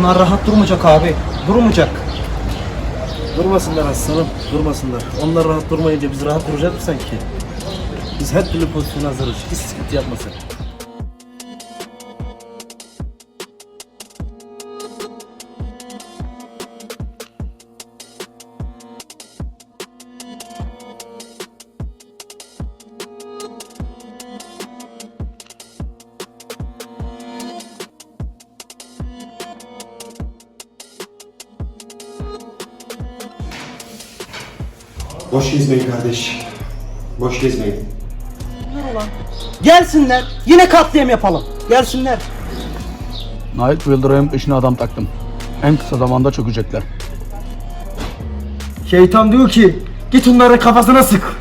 Bunlar rahat durmayacak abi. Durmayacak. Durmasınlar aslanım, durmasınlar. Onlar rahat durmayınca biz rahat duracak mı sanki? Biz her türlü pozisyona hazırız. Hiç sıkıntı yapmasın. Boş gezmeyin kardeş. Boş gezmeyin. Gelsinler. Yine katliam yapalım. Gelsinler. Nail Yıldıray'ın peşine adam taktım. En kısa zamanda çökecekler. Şeytan diyor ki git onların kafasına sık.